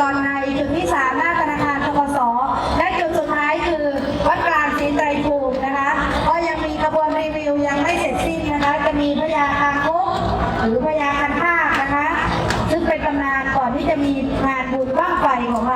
ก่อนในจุดที่สามหน้าธนาคารทกศและจุดสุดท้ายคือวัดกลางศรีไตรภูมินะคะ ก็ยังมีกระบวนรีวิวยังไม่เสร็จสิ้นนะคะ จะมีพยาคางคกหรือพยาคันภาคนะคะ ซึ่งเป็นตำนานก่อนที่จะมีงานบุญบ้างไฟของเรา